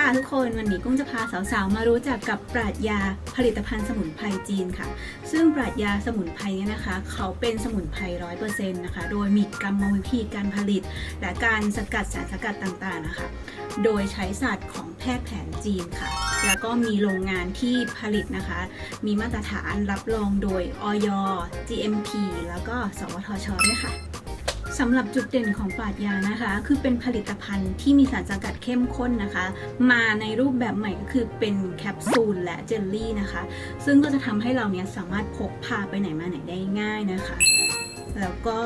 ค่ะทุกคนวันนี้กุ้งจะพาสาวๆ มารู้จักกับปราชญาผลิตภัณฑ์สมุนไพรจีนค่ะ ซึ่งปราชญาสมุนไพรเนี่ยนะคะ เขาเป็นสมุนไพรร้อยเปอร์เซ็นต์นะคะ โดยมีกรรมวิธีการผลิต และการสกัดสารสกัดต่างๆนะคะ โดยใช้ศาสตร์ของแพทย์แผนจีนค่ะ แล้วก็มีโรงงานที่ผลิตนะคะ มีมาตรฐานรับรองโดยอย GMP แล้วก็ สวทชด้วยค่ะ สำหรับจุดเด่นของปราดยานะคะ คือเป็นผลิตภัณฑ์ที่มีสารสกัดเข้มข้นนะคะ มาในรูปแบบใหม่ก็คือเป็นแคปซูลและเจลลี่นะคะ ซึ่งก็จะทำให้เราเนี้ยสามารถพกพาไปไหนมาไหนได้ง่ายนะคะ แล้วก็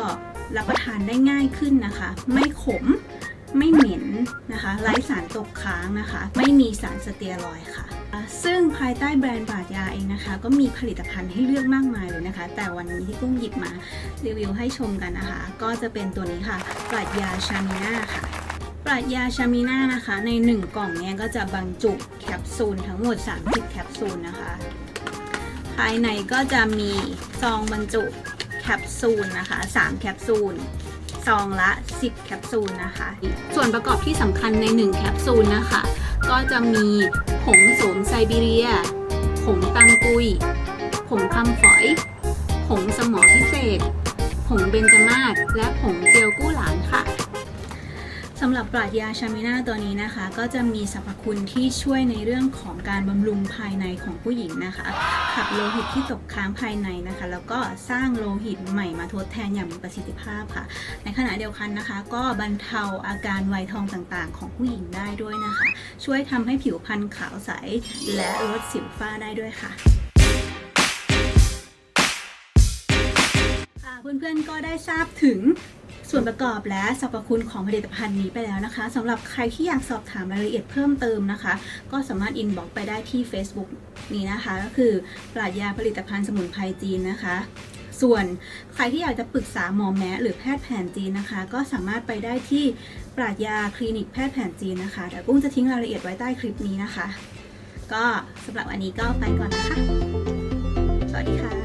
รับประทานได้ง่ายขึ้นนะคะ ไม่ขม ไม่เหม็นนะคะไร้สารตกค้างนะคะ ไม่มีสารสเตียรอยด์ค่ะ ซึ่งภายใต้แบรนด์ปาดยาเองนะคะ ก็มีผลิตภัณฑ์ให้เลือกมากมายเลยนะคะ แต่วันนี้ที่กุ้งหยิบมารีวิวให้ชมกันนะคะ ก็จะเป็นตัวนี้ค่ะปาดยาชามิน่าค่ะปราดยาชามิน่านะคะ ใน 1 กล่องเนี้ยก็จะบรรจุแคปซูลทั้งหมด 30 แคปซูลนะคะ ภายในก็จะมีซองบรรจุแคปซูลนะคะ 3 แคปซูล ซองละ 10 แคปซูลนะคะ ส่วนประกอบที่สำคัญใน 1 แคปซูลนะคะ ก็จะมีผงโสมไซบีเรีย ผงตังกุย ผงคำฝอย ผงสมอพิเศษ ผงเบนจามาศและผงเจลกู้หลานค่ะ สำหรับปราดยาชามิน่าตัวนี้นะคะ ก็จะมีสรรพคุณที่ช่วยในเรื่องของการบำรุงภายในของผู้หญิงนะคะ ขับโลหิตที่ตกค้างภายในนะคะ แล้วก็สร้างโลหิตใหม่มาทดแทนอย่างมีประสิทธิภาพค่ะ ในขณะเดียวกันนะคะ ก็บรรเทาอาการไวยทองต่างๆ ของผู้หญิงได้ด้วยนะคะ ช่วยทำให้ผิวพรรณขาวใส และลดสิวฝ้าได้ด้วยค่ะเพื่อนๆก็ได้ทราบถึง ส่วนประกอบและสรรพคุณของผลิตภัณฑ์นี้ไปแล้วนะคะสำหรับใครที่อยากสอบถามรายละเอียดเพิ่มเติมนะคะ ก็สามารถอินบ็อกไปได้ที่ Facebook นี้นะคะ ก็คือปราชญาผลิตภัณฑ์สมุนไพรจีนนะคะ ส่วนใครที่อยากจะปรึกษาหมอแม้หรือแพทย์แผนจีนนะคะ ก็สามารถไปได้ที่ปราชญาคลินิกแพทย์แผนจีนนะคะเดี๋ยวกุ้งจะทิ้งรายละเอียดไว้ใต้คลิปนี้นะคะ ก็สำหรับวันนี้ก็ไปก่อนนะคะ สวัสดีค่ะ